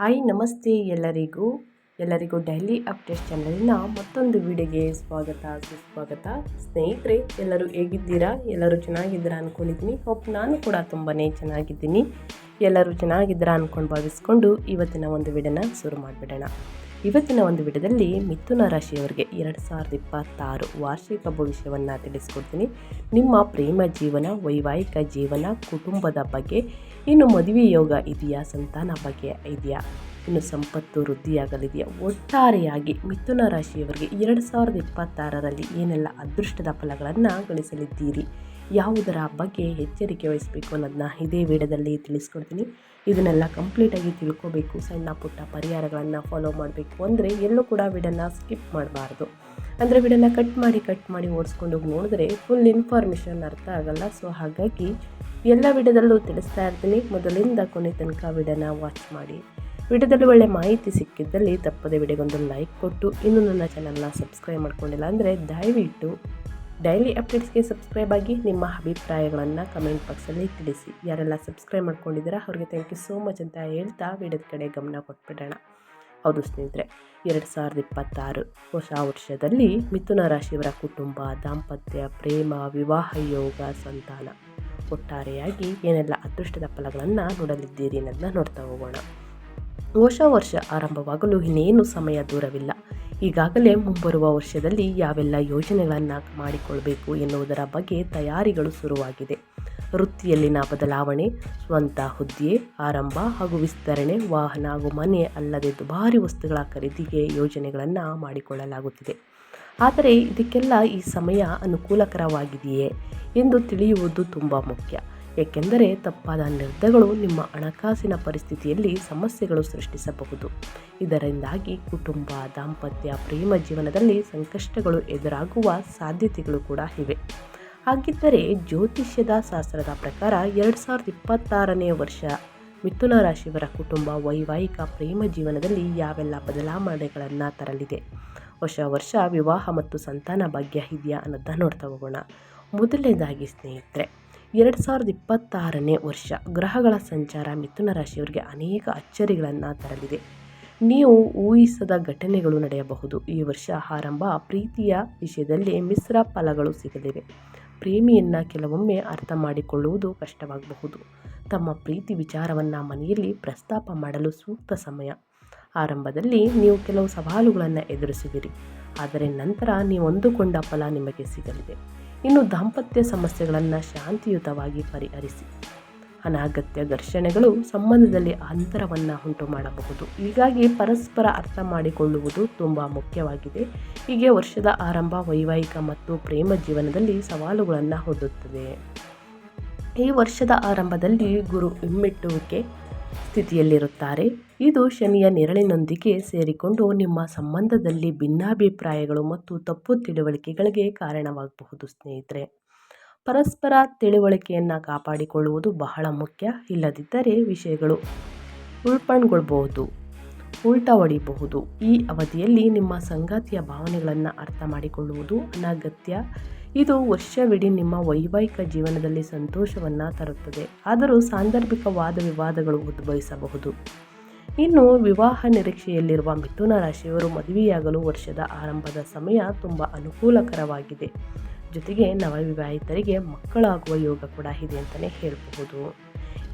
Hi, ನಮಸ್ತೆ ಎಲ್ಲರಿಗೂ. ಎಲ್ಲರಿಗೂ ಡೈಲಿ ಅಪ್ಡೇಟ್ ಚಾನಲಿನ ಮತ್ತೊಂದು ವಿಡಿಯೋಗೆ ಸ್ವಾಗತ, ಸುಸ್ವಾಗತ. ಸ್ನೇಹಿತರೆ, ಎಲ್ಲರೂ ಹೇಗಿದ್ದೀರಾ? ಎಲ್ಲರೂ ಚೆನ್ನಾಗಿದ್ದೀರಾ ಅಂದ್ಕೊಂಡಿದ್ದೀನಿ ಹೋಪ್ ನಾನು ಕೂಡ ತುಂಬಾ ಚೆನ್ನಾಗಿದ್ದೀನಿ. ಎಲ್ಲರೂ ಚೆನ್ನಾಗಿದ್ದೀರಾ ಅಂದ್ಕೊಂಡು ಭಾವಿಸ್ಕೊಂಡು ಇವತ್ತಿನ ಒಂದು ವಿಡನ ಶುರು ಮಾಡಿಬಿಡೋಣ. ಇವತ್ತಿನ ಒಂದು ವಿಡದಲ್ಲಿ ಮಿಥುನ ರಾಶಿಯವರಿಗೆ ಎರಡು ಸಾವಿರದ ಇಪ್ಪತ್ತಾರು ವಾರ್ಷಿಕ ಭವಿಷ್ಯವನ್ನು ತಿಳಿಸ್ಕೊಡ್ತೀನಿ. ನಿಮ್ಮ ಪ್ರೇಮ ಜೀವನ, ವೈವಾಹಿಕ ಜೀವನ, ಕುಟುಂಬದ ಬಗ್ಗೆ, ಇನ್ನು ಮದುವೆ ಯೋಗ ಇದೆಯಾ, ಸಂತಾನ ಬಗ್ಗೆ ಇದೆಯಾ, ಇನ್ನು ಸಂಪತ್ತು, ವೃದ್ಧಿಯಾಗಲಿದೆಯಾ, ಒಟ್ಟಾರೆಯಾಗಿ ಮಿಥುನ ರಾಶಿಯವರಿಗೆ ಎರಡು ಸಾವಿರದ ಇಪ್ಪತ್ತಾರರಲ್ಲಿ ಏನೆಲ್ಲ ಅದೃಷ್ಟದ ಫಲಗಳನ್ನು ಗಳಿಸಲಿದ್ದೀರಿ? ಯಾವುದರ ಬಗ್ಗೆ ಎಚ್ಚರಿಕೆ ವಹಿಸಬೇಕು ಅನ್ನೋದನ್ನ ಇದೇ ವಿಡಿಯೋದಲ್ಲಿ ತಿಳಿಸ್ಕೊಡ್ತೀನಿ. ಇದನ್ನೆಲ್ಲ ಕಂಪ್ಲೀಟಾಗಿ ತಿಳ್ಕೋಬೇಕು. ಸಣ್ಣ ಪುಟ್ಟ ಪರಿಹಾರಗಳನ್ನು ಫಾಲೋ ಮಾಡಬೇಕು ಅಂದರೆ ಎಲ್ಲೂ ಕೂಡ ವಿಡನ್ನ ಸ್ಕಿಪ್ ಮಾಡಬಾರ್ದು. ಅಂದರೆ ವಿಡನ್ನ ಕಟ್ ಮಾಡಿ ಕಟ್ ಮಾಡಿ ಓಡಿಸ್ಕೊಂಡು ಹೋಗಿ ನೋಡಿದ್ರೆ ಫುಲ್ ಇನ್ಫಾರ್ಮೇಷನ್ ಅರ್ಥ ಆಗಲ್ಲ. ಸೊ ಹಾಗಾಗಿ ಎಲ್ಲ ವಿಡಿಯೋದಲ್ಲೂ ತಿಳಿಸ್ತಾ ಇರ್ತೀನಿ. ಮೊದಲಿಂದ ಕೊನೆ ತನಕ ವಿಡಿಯೋನ ವಾಚ್ ಮಾಡಿ. ವಿಡಿಯೋದಲ್ಲಿ ಒಳ್ಳೆ ಮಾಹಿತಿ ಸಿಕ್ಕಿದ್ದಲ್ಲಿ ತಪ್ಪದೆ ವಿಡಿಯೋಗೊಂದು ಲೈಕ್ ಕೊಟ್ಟು ಇನ್ನೂ ನನ್ನ ಚಾನಲ್ನ ಸಬ್ಸ್ಕ್ರೈಬ್ ಮಾಡ್ಕೊಂಡಿಲ್ಲ ಅಂದರೆ ದಯವಿಟ್ಟು ಡೈಲಿ ಅಪ್ಡೇಟ್ಸ್ಗೆ ಸಬ್ಸ್ಕ್ರೈಬ್ ಆಗಿ ನಿಮ್ಮ ಅಭಿಪ್ರಾಯಗಳನ್ನು ಕಮೆಂಟ್ ಬಾಕ್ಸಲ್ಲಿ ತಿಳಿಸಿ. ಯಾರೆಲ್ಲ ಸಬ್ಸ್ಕ್ರೈಬ್ ಮಾಡ್ಕೊಂಡಿದ್ದೀರಾ ಅವ್ರಿಗೆ ಥ್ಯಾಂಕ್ ಯು ಸೋ ಮಚ್ ಅಂತ ಹೇಳ್ತಾ ವಿಡಿಯೋದ ಕಡೆ ಗಮನ ಕೊಟ್ಬಿಡೋಣ. ಹೌದು ಸ್ನೇಹಿತರೆ, ಎರಡು ಸಾವಿರದ ಇಪ್ಪತ್ತಾರು ಹೊಸ ವರ್ಷದಲ್ಲಿ ಮಿಥುನ ರಾಶಿಯವರ ಕುಟುಂಬ ದಾಂಪತ್ಯ, ಪ್ರೇಮ, ವಿವಾಹ, ಯೋಗ, ಸಂತಾನ ಒಟ್ಟಾರೆಯಾಗಿ ಏನೆಲ್ಲ ಅದೃಷ್ಟದ ಫಲಗಳನ್ನು ನೋಡಲಿದ್ದೀರಿ ಅನ್ನೋದನ್ನ ನೋಡ್ತಾ ಹೋಗೋಣ. ಹೊಸ ವರ್ಷ ಆರಂಭವಾಗಲು ಇನ್ನೇನು ಸಮಯ ದೂರವಿಲ್ಲ. ಈಗಾಗಲೇ ಮುಂಬರುವ ವರ್ಷದಲ್ಲಿ ಯಾವೆಲ್ಲ ಯೋಜನೆಗಳನ್ನು ಮಾಡಿಕೊಳ್ಬೇಕು ಎನ್ನುವುದರ ಬಗ್ಗೆ ತಯಾರಿಗಳು ಶುರುವಾಗಿದೆ. ವೃತ್ತಿಯಲ್ಲಿನ ಬದಲಾವಣೆ, ಸ್ವಂತ ಹುದ್ದೆ, ಆರಂಭ ಹಾಗೂ ವಿಸ್ತರಣೆ, ವಾಹನ ಹಾಗೂ ಮನೆ ಅಲ್ಲದೆ ದುಬಾರಿ ವಸ್ತುಗಳ ಖರೀದಿಗೆ ಯೋಜನೆಗಳನ್ನು ಮಾಡಿಕೊಳ್ಳಲಾಗುತ್ತಿದೆ. ಆದರೆ ಇದಕ್ಕೆಲ್ಲ ಈ ಸಮಯ ಅನುಕೂಲಕರವಾಗಿದೆಯೇ ಎಂದು ತಿಳಿಯುವುದು ತುಂಬ ಮುಖ್ಯ. ಏಕೆಂದರೆ ತಪ್ಪಾದ ನಿರ್ಧಗಳು ನಿಮ್ಮ ಹಣಕಾಸಿನ ಪರಿಸ್ಥಿತಿಯಲ್ಲಿ ಸಮಸ್ಯೆಗಳು ಸೃಷ್ಟಿಸಬಹುದು. ಇದರಿಂದಾಗಿ ಕುಟುಂಬ, ದಾಂಪತ್ಯ, ಪ್ರೇಮ ಜೀವನದಲ್ಲಿ ಸಂಕಷ್ಟಗಳು ಎದುರಾಗುವ ಸಾಧ್ಯತೆಗಳು ಕೂಡ ಇವೆ. ಹಾಗಿದ್ದರೆ ಜ್ಯೋತಿಷ್ಯದ ಶಾಸ್ತ್ರದ ಪ್ರಕಾರ ಎರಡು ಸಾವಿರದ ಇಪ್ಪತ್ತಾರನೇ ವರ್ಷ ಮಿಥುನ ರಾಶಿಯವರ ಕುಟುಂಬ ವೈವಾಹಿಕ ಪ್ರೇಮ ಜೀವನದಲ್ಲಿ ಯಾವೆಲ್ಲ ಬದಲಾವಣೆಗಳನ್ನು ತರಲಿದೆ? ಹೊಸ ವರ್ಷ ವಿವಾಹ ಮತ್ತು ಸಂತಾನ ಭಾಗ್ಯ ಇದೆಯಾ ಅನ್ನೋದನ್ನ ನೋಡ್ತಾ ಹೋಗೋಣ. ಮೊದಲನೇದಾಗಿ ಸ್ನೇಹಿತರೆ ಎರಡು ಸಾವಿರದ ಇಪ್ಪತ್ತಾರನೇ ವರ್ಷ ಗ್ರಹಗಳ ಸಂಚಾರ ಮಿಥುನ ರಾಶಿಯವರಿಗೆ ಅನೇಕ ಅಚ್ಚರಿಗಳನ್ನು ತರಲಿದೆ. ನೀವು ಊಹಿಸದ ಘಟನೆಗಳು ನಡೆಯಬಹುದು. ಈ ವರ್ಷ ಆರಂಭ ಪ್ರೀತಿಯ ವಿಷಯದಲ್ಲಿ ಮಿಶ್ರ ಫಲಗಳು ಸಿಗಲಿವೆ. ಪ್ರೇಮಿಯನ್ನು ಕೆಲವೊಮ್ಮೆ ಅರ್ಥ ಮಾಡಿಕೊಳ್ಳುವುದು ಕಷ್ಟವಾಗಬಹುದು. ತಮ್ಮ ಪ್ರೀತಿ ವಿಚಾರವನ್ನು ಮನೆಯಲ್ಲಿ ಪ್ರಸ್ತಾಪ ಮಾಡಲು ಸೂಕ್ತ ಸಮಯ. ಆರಂಭದಲ್ಲಿ ನೀವು ಕೆಲವು ಸವಾಲುಗಳನ್ನು ಎದುರಿಸಿದಿರಿ. ಆದರೆ ನಂತರ ನೀವು ಅಂದುಕೊಂಡ ಫಲ ನಿಮಗೆ ಸಿಗಲಿದೆ. ಇನ್ನು ದಾಂಪತ್ಯ ಸಮಸ್ಯೆಗಳನ್ನು ಶಾಂತಿಯುತವಾಗಿ ಪರಿಹರಿಸಿ. ಅನಾಗತ್ಯ ಘರ್ಷಣೆಗಳು ಸಂಬಂಧದಲ್ಲಿ ಅಂತರವನ್ನು ಉಂಟು ಮಾಡಬಹುದು. ಹೀಗಾಗಿ ಪರಸ್ಪರ ಅರ್ಥ ಮಾಡಿಕೊಳ್ಳುವುದು ತುಂಬ ಮುಖ್ಯವಾಗಿದೆ. ಹೀಗೆ ವರ್ಷದ ಆರಂಭ ವೈವಾಹಿಕ ಮತ್ತು ಪ್ರೇಮ ಜೀವನದಲ್ಲಿ ಸವಾಲುಗಳನ್ನು ಹೊಂದುತ್ತದೆ. ಈ ವರ್ಷದ ಆರಂಭದಲ್ಲಿ ಗುರು ಹಿಮ್ಮೆಟ್ಟುವಿಕೆ ಸ್ಥಿತಿಯಲ್ಲಿರುತ್ತಾರೆ. ಇದು ಶನಿಯ ನೆರಳಿನೊಂದಿಗೆ ಸೇರಿಕೊಂಡು ನಿಮ್ಮ ಸಂಬಂಧದಲ್ಲಿ ಭಿನ್ನಾಭಿಪ್ರಾಯಗಳು ಮತ್ತು ತಪ್ಪು ತಿಳುವಳಿಕೆಗಳಿಗೆ ಕಾರಣವಾಗಬಹುದು, ಸ್ನೇಹಿತರೆ. ಪರಸ್ಪರ ತಿಳುವಳಿಕೆಯನ್ನು ಕಾಪಾಡಿಕೊಳ್ಳುವುದು ಬಹಳ ಮುಖ್ಯ. ಇಲ್ಲದಿದ್ದರೆ ವಿಷಯಗಳು ಉಳ್ಪಣ್ಗೊಳ್ಬಹುದು ಉಲ್ಟಾ ಹೊಡಿಬಹುದು ಈ ಅವಧಿಯಲ್ಲಿ ನಿಮ್ಮ ಸಂಗಾತಿಯ ಭಾವನೆಗಳನ್ನು ಅರ್ಥ ಮಾಡಿಕೊಳ್ಳುವುದು ಅನಗತ್ಯ. ಇದು ವರ್ಷವಿಡೀ ನಿಮ್ಮ ವೈವಾಹಿಕ ಜೀವನದಲ್ಲಿ ಸಂತೋಷವನ್ನು ತರುತ್ತದೆ. ಆದರೂ ಸಾಂದರ್ಭಿಕ ವಾದ ವಿವಾದಗಳು ಉದ್ಭವಿಸಬಹುದು. ಇನ್ನು ವಿವಾಹ ನಿರೀಕ್ಷೆಯಲ್ಲಿರುವ ಮಿಥುನ ರಾಶಿಯವರು ಮದುವೆಯಾಗಲು ವರ್ಷದ ಆರಂಭದ ಸಮಯ ತುಂಬ ಅನುಕೂಲಕರವಾಗಿದೆ. ಜೊತೆಗೆ ನವವಿವಾಹಿತರಿಗೆ ಮಕ್ಕಳಾಗುವ ಯೋಗ ಕೂಡ ಇದೆ ಅಂತಲೇ ಹೇಳಬಹುದು.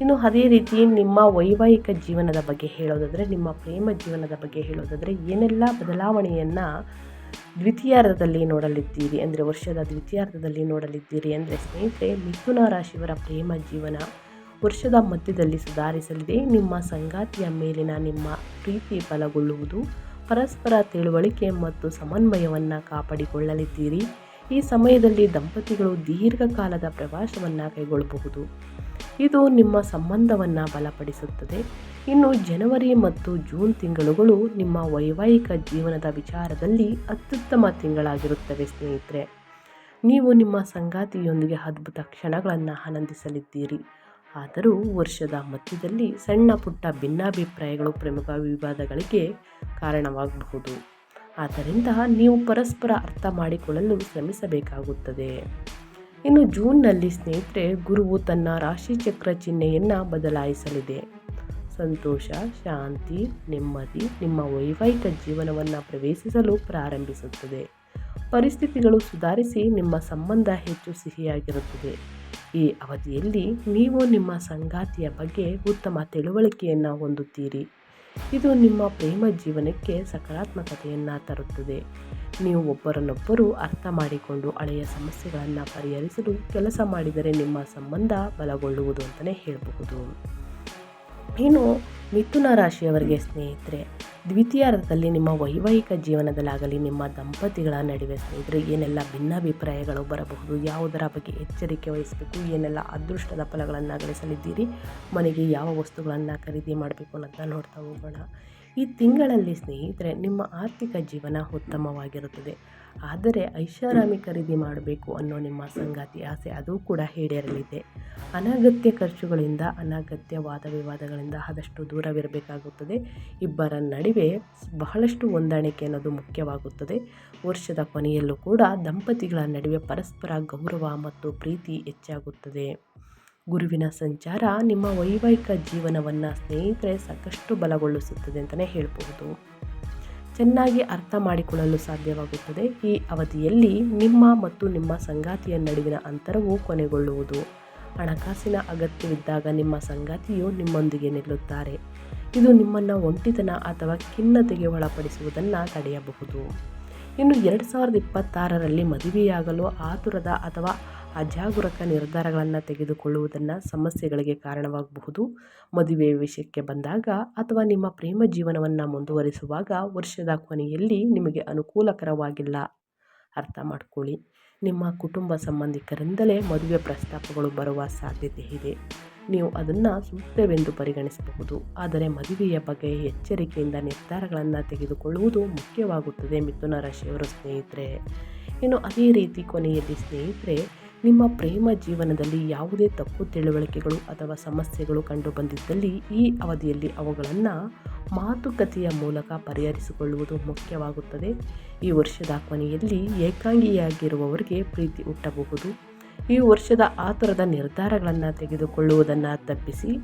ಇನ್ನು ಅದೇ ರೀತಿ ನಿಮ್ಮ ವೈವಾಹಿಕ ಜೀವನದ ಬಗ್ಗೆ ಹೇಳೋದಾದರೆ, ನಿಮ್ಮ ಪ್ರೇಮ ಜೀವನದ ಬಗ್ಗೆ ಹೇಳೋದಾದರೆ, ಏನೆಲ್ಲ ಬದಲಾವಣೆಯನ್ನು ದ್ವಿತೀಯಾರ್ಧದಲ್ಲಿ ನೋಡಲಿದ್ದೀರಿ ಅಂದರೆ ವರ್ಷದ ದ್ವಿತೀಯಾರ್ಧದಲ್ಲಿ ನೋಡಲಿದ್ದೀರಿ ಅಂದರೆ ಸ್ನೇಹಿತರೆ, ಮಿಥುನ ರಾಶಿಯವರ ಪ್ರೇಮ ಜೀವನ ವರ್ಷದ ಮಧ್ಯದಲ್ಲಿ ಸುಧಾರಿಸಲಿದೆ. ನಿಮ್ಮ ಸಂಗಾತಿಯ ಮೇಲಿನ ನಿಮ್ಮ ಪ್ರೀತಿ ಬಲಗೊಳ್ಳುವುದು, ಪರಸ್ಪರ ತಿಳುವಳಿಕೆ ಮತ್ತು ಸಮನ್ವಯವನ್ನು ಕಾಪಾಡಿಕೊಳ್ಳಲಿದ್ದೀರಿ. ಈ ಸಮಯದಲ್ಲಿ ದಂಪತಿಗಳು ದೀರ್ಘಕಾಲದ ಪ್ರವಾಸವನ್ನು ಕೈಗೊಳ್ಳಬಹುದು. ಇದು ನಿಮ್ಮ ಸಂಬಂಧವನ್ನು ಬಲಪಡಿಸುತ್ತದೆ. ಇನ್ನು ಜನವರಿ ಮತ್ತು ಜೂನ್ ತಿಂಗಳುಗಳು ನಿಮ್ಮ ವೈವಾಹಿಕ ಜೀವನದ ವಿಚಾರದಲ್ಲಿ ಅತ್ಯುತ್ತಮ ತಿಂಗಳಾಗಿರುತ್ತವೆ, ಸ್ನೇಹಿತರೆ. ನೀವು ನಿಮ್ಮ ಸಂಗಾತಿಯೊಂದಿಗೆ ಅದ್ಭುತ ಕ್ಷಣಗಳನ್ನು ಆನಂದಿಸಲಿದ್ದೀರಿ. ಆದರೂ ವರ್ಷದ ಮಧ್ಯದಲ್ಲಿ ಸಣ್ಣ ಪುಟ್ಟ ಭಿನ್ನಾಭಿಪ್ರಾಯಗಳು ಪ್ರಮುಖ ವಿವಾದಗಳಿಗೆ ಕಾರಣವಾಗಬಹುದು. ಆದ್ದರಿಂದ ನೀವು ಪರಸ್ಪರ ಅರ್ಥ ಮಾಡಿಕೊಳ್ಳಲು ಶ್ರಮಿಸಬೇಕಾಗುತ್ತದೆ. ಇನ್ನು ಜೂನ್ನಲ್ಲಿ ಸ್ನೇಹಿತರೆ, ಗುರುವು ತನ್ನ ರಾಶಿಚಕ್ರ ಚಿಹ್ನೆಯನ್ನು ಬದಲಾಯಿಸಲಿದೆ. ಸಂತೋಷ, ಶಾಂತಿ, ನೆಮ್ಮದಿ ನಿಮ್ಮ ವೈವಾಹಿಕ ಜೀವನವನ್ನು ಪ್ರವೇಶಿಸಲು ಪ್ರಾರಂಭಿಸುತ್ತದೆ. ಪರಿಸ್ಥಿತಿಗಳು ಸುಧಾರಿಸಿ ನಿಮ್ಮ ಸಂಬಂಧ ಹೆಚ್ಚು ಸಿಹಿಯಾಗಿರುತ್ತದೆ. ಈ ಅವಧಿಯಲ್ಲಿ ನೀವು ನಿಮ್ಮ ಸಂಗಾತಿಯ ಬಗ್ಗೆ ಉತ್ತಮ ತಿಳುವಳಿಕೆಯನ್ನು ಹೊಂದುತ್ತೀರಿ. ಇದು ನಿಮ್ಮ ಪ್ರೇಮ ಜೀವನಕ್ಕೆ ಸಕಾರಾತ್ಮಕತೆಯನ್ನು ತರುತ್ತದೆ. ನೀವು ಒಬ್ಬರನ್ನೊಬ್ಬರು ಅರ್ಥ ಮಾಡಿಕೊಂಡು ಹಳೆಯ ಸಮಸ್ಯೆಗಳನ್ನು ಪರಿಹರಿಸಲು ಕೆಲಸ ಮಾಡಿದರೆ ನಿಮ್ಮ ಸಂಬಂಧ ಬಲಗೊಳ್ಳುವುದು ಅಂತಲೇ ಹೇಳಬಹುದು. ಇನ್ನು ಮಿಥುನ ರಾಶಿಯವರಿಗೆ ಸ್ನೇಹಿತರೆ, ದ್ವಿತೀಯಾರ್ಧದಲ್ಲಿ ನಿಮ್ಮ ವೈವಾಹಿಕ ಜೀವನದಲ್ಲಾಗಲಿ ನಿಮ್ಮ ದಂಪತಿಗಳ ನಡುವೆ ಸ್ನೇಹಿತರೆ ಏನೆಲ್ಲ ಭಿನ್ನಾಭಿಪ್ರಾಯಗಳು ಬರಬಹುದು, ಯಾವುದರ ಬಗ್ಗೆ ಎಚ್ಚರಿಕೆ ವಹಿಸಬೇಕು, ಏನೆಲ್ಲ ಅದೃಷ್ಟದ ಫಲಗಳನ್ನು ಗಳಿಸಲಿದ್ದೀರಿ, ಮನೆಗೆ ಯಾವ ವಸ್ತುಗಳನ್ನು ಖರೀದಿ ಮಾಡಬೇಕು ಅನ್ನೋದನ್ನ ನೋಡ್ತಾ ಹೋಗೋಣ. ಈ ತಿಂಗಳಲ್ಲಿ ಸ್ನೇಹಿತರೆ, ನಿಮ್ಮ ಆರ್ಥಿಕ ಜೀವನ ಉತ್ತಮವಾಗಿರುತ್ತದೆ. ಆದರೆ ಐಷಾರಾಮಿ ಖರೀದಿ ಮಾಡಬೇಕು ಅನ್ನೋ ನಿಮ್ಮ ಸಂಗಾತಿ ಆಸೆ ಅದು ಕೂಡ ಈಡೇರಲಿದೆ. ಅನಗತ್ಯ ಖರ್ಚುಗಳಿಂದ ಅನಗತ್ಯ ವಾದ ವಿವಾದಗಳಿಂದ ಆದಷ್ಟು ದೂರವಿರಬೇಕಾಗುತ್ತದೆ. ಇಬ್ಬರ ನಡುವೆ ಬಹಳಷ್ಟು ಹೊಂದಾಣಿಕೆ ಅನ್ನೋದು ಮುಖ್ಯವಾಗುತ್ತದೆ. ವರ್ಷದ ಕೊನೆಯಲ್ಲೂ ಕೂಡ ದಂಪತಿಗಳ ನಡುವೆ ಪರಸ್ಪರ ಗೌರವ ಮತ್ತು ಪ್ರೀತಿ ಹೆಚ್ಚಾಗುತ್ತದೆ. ಗುರುವಿನ ಸಂಚಾರ ನಿಮ್ಮ ವೈವಾಹಿಕ ಜೀವನವನ್ನು ಸ್ನೇಹಿತರೆ ಸಾಕಷ್ಟು ಬಲಗೊಳಿಸುತ್ತದೆ ಅಂತಲೇ ಹೇಳಬಹುದು. ಚೆನ್ನಾಗಿ ಅರ್ಥ ಮಾಡಿಕೊಳ್ಳಲು ಸಾಧ್ಯವಾಗುತ್ತದೆ. ಈ ಅವಧಿಯಲ್ಲಿ ನಿಮ್ಮ ಮತ್ತು ನಿಮ್ಮ ಸಂಗಾತಿಯ ನಡುವಿನ ಅಂತರವು ಕೊನೆಗೊಳ್ಳುವುದು. ಹಣಕಾಸಿನ ಅಗತ್ಯವಿದ್ದಾಗ ನಿಮ್ಮ ಸಂಗಾತಿಯು ನಿಮ್ಮೊಂದಿಗೆ ನಿಲ್ಲುತ್ತಾರೆ. ಇದು ನಿಮ್ಮನ್ನು ಒಂಟಿತನ ಅಥವಾ ಖಿನ್ನತೆಗೆ ಒಳಪಡಿಸುವುದನ್ನು ತಡೆಯಬಹುದು. ಇನ್ನು ಎರಡು ಸಾವಿರದ ಇಪ್ಪತ್ತಾರರಲ್ಲಿ ಮದುವೆಯಾಗಲು ಆತುರದ ಅಥವಾ ಅಜಾಗರೂಕ ನಿರ್ಧಾರಗಳನ್ನು ತೆಗೆದುಕೊಳ್ಳುವುದನ್ನು ಸಮಸ್ಯೆಗಳಿಗೆ ಕಾರಣವಾಗಬಹುದು. ಮದುವೆಯ ವಿಷಯಕ್ಕೆ ಬಂದಾಗ ಅಥವಾ ನಿಮ್ಮ ಪ್ರೇಮ ಜೀವನವನ್ನು ಮುಂದುವರಿಸುವಾಗ ವರ್ಷದ ಕೊನೆಯಲ್ಲಿ ನಿಮಗೆ ಅನುಕೂಲಕರವಾಗಿಲ್ಲ. ಅರ್ಥ ಮಾಡ್ಕೊಳ್ಳಿ. ನಿಮ್ಮ ಕುಟುಂಬ ಸಂಬಂಧಿಕರಿಂದಲೇ ಮದುವೆ ಪ್ರಸ್ತಾಪಗಳು ಬರುವ ಸಾಧ್ಯತೆ ಇದೆ. ನೀವು ಅದನ್ನು ಸೂಕ್ತವೆಂದು ಪರಿಗಣಿಸಬಹುದು. ಆದರೆ ಮದುವೆಯ ಬಗ್ಗೆ ಎಚ್ಚರಿಕೆಯಿಂದ ನಿರ್ಧಾರಗಳನ್ನು ತೆಗೆದುಕೊಳ್ಳುವುದು ಮುಖ್ಯವಾಗುತ್ತದೆ ಮಿಥುನ ರಾಶಿಯವರ ಸ್ನೇಹಿತರೆ. ಇನ್ನು ಅದೇ ರೀತಿ ಕೊನೆಯಲ್ಲಿ ಸ್ನೇಹಿತರೆ, ನಿಮ್ಮ ಪ್ರೇಮ ಜೀವನದಲ್ಲಿ ಯಾವುದೇ ತಪ್ಪು ತಿಳುವಳಿಕೆಗಳು ಅಥವಾ ಸಮಸ್ಯೆಗಳು ಕಂಡುಬಂದಿದ್ದಲ್ಲಿ ಈ ಅವಧಿಯಲ್ಲಿ ಅವುಗಳನ್ನು ಮಾತುಕತೆಯ ಮೂಲಕ ಪರಿಹರಿಸಿಕೊಳ್ಳುವುದು ಮುಖ್ಯವಾಗುತ್ತದೆ. ಈ ವರ್ಷದ ಕೊನೆಯಲ್ಲಿ ಏಕಾಂಗಿಯಾಗಿರುವವರಿಗೆ ಪ್ರೀತಿ ಹುಟ್ಟಬಹುದು. ಈ ವರ್ಷದ ಆತರದ ನಿರ್ಧಾರಗಳನ್ನು ತೆಗೆದುಕೊಳ್ಳುವುದನ್ನು ತಪ್ಪಿಸಿ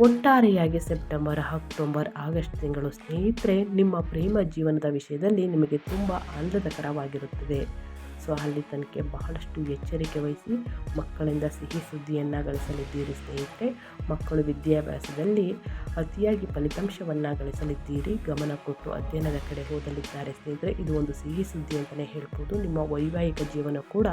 ಒಟ್ಟಾರೆಯಾಗಿ ಸೆಪ್ಟೆಂಬರ್, ಅಕ್ಟೋಬರ್, ಆಗಸ್ಟ್ ತಿಂಗಳು ಸ್ನೇಹಿತರೆ, ನಿಮ್ಮ ಪ್ರೇಮ ಜೀವನದ ವಿಷಯದಲ್ಲಿ ನಿಮಗೆ ತುಂಬ ಆನಂದಕರವಾಗಿರುತ್ತದೆ. ಸೊ, ಅಲ್ಲಿ ತನಕ ಬಹಳಷ್ಟು ಎಚ್ಚರಿಕೆ ವಹಿಸಿ ಮಕ್ಕಳಿಂದ ಸಿಹಿ ಸುದ್ದಿಯನ್ನು ಗಳಿಸಲಿದ್ದೀರಿ ಸ್ನೇಹಿತರೆ. ಮಕ್ಕಳು ವಿದ್ಯಾಭ್ಯಾಸದಲ್ಲಿ ಅತಿಯಾಗಿ ಫಲಿತಾಂಶವನ್ನು ಗಳಿಸಲಿದ್ದೀರಿ. ಗಮನ ಕೊಟ್ಟು ಅಧ್ಯಯನದ ಕಡೆ ಓದಲಿದ್ದಾರೆ ಸ್ನೇಹಿತರೆ. ಇದು ಒಂದು ಸಿಹಿ ಸುದ್ದಿ ಅಂತಲೇ ಹೇಳ್ಬೋದು. ನಿಮ್ಮ ವೈವಾಹಿಕ ಜೀವನ ಕೂಡ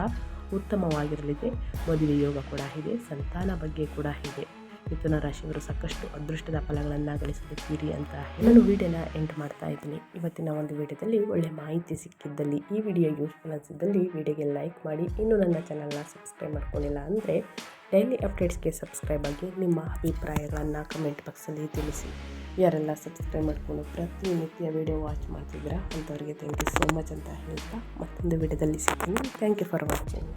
ಉತ್ತಮವಾಗಿರಲಿದೆ. ಮದುವೆ ಯೋಗ ಕೂಡ ಇದೆ, ಸಂತಾನ ಬಗ್ಗೆ ಕೂಡ ಇದೆ. ಮಿಥುನ ರಾಶಿಯವರು ಸಾಕಷ್ಟು ಅದೃಷ್ಟದ ಫಲಗಳನ್ನು ಗಳಿಸುತ್ತೀರಿ ಅಂತ ನಾನು ವಿಡಿಯೋನ ಎಂಡ್ ಮಾಡ್ತಾ ಇದ್ದೀನಿ. ಇವತ್ತಿನ ಒಂದು ವಿಡಿಯೋದಲ್ಲಿ ಒಳ್ಳೆ ಮಾಹಿತಿ ಸಿಕ್ಕಿದ್ದಲ್ಲಿ, ಈ ವಿಡಿಯೋ ಯೂಸ್ಫುಲ್ ಅನಿಸಿದ್ದಲ್ಲಿ, ವಿಡಿಯೋಗೆ ಲೈಕ್ ಮಾಡಿ. ಇನ್ನೂ ನನ್ನ ಚಾನಲ್ನ ಸಬ್ಸ್ಕ್ರೈಬ್ ಮಾಡ್ಕೊಂಡಿಲ್ಲ ಅಂದರೆ ಡೈಲಿ ಅಪ್ಡೇಟ್ಸ್ಗೆ ಸಬ್ಸ್ಕ್ರೈಬ್ ಆಗಿ ನಿಮ್ಮ ಅಭಿಪ್ರಾಯಗಳನ್ನು ಕಮೆಂಟ್ ಬಾಕ್ಸಲ್ಲಿ ತಿಳಿಸಿ. ಯಾರೆಲ್ಲ ಸಬ್ಸ್ಕ್ರೈಬ್ ಮಾಡಿಕೊಂಡು ಪ್ರತಿನಿತ್ಯ ವಿಡಿಯೋ ವಾಚ್ ಮಾಡ್ತಿದ್ದೀರಾ ಅಂಥವ್ರಿಗೆ ಥ್ಯಾಂಕ್ ಯು ಸೋ ಮಚ್ ಅಂತ ಹೇಳ್ತಾ ಮತ್ತೊಂದು ವಿಡಿಯೋದಲ್ಲಿ ಸಿಗ್ತೀನಿ. Thank you for watching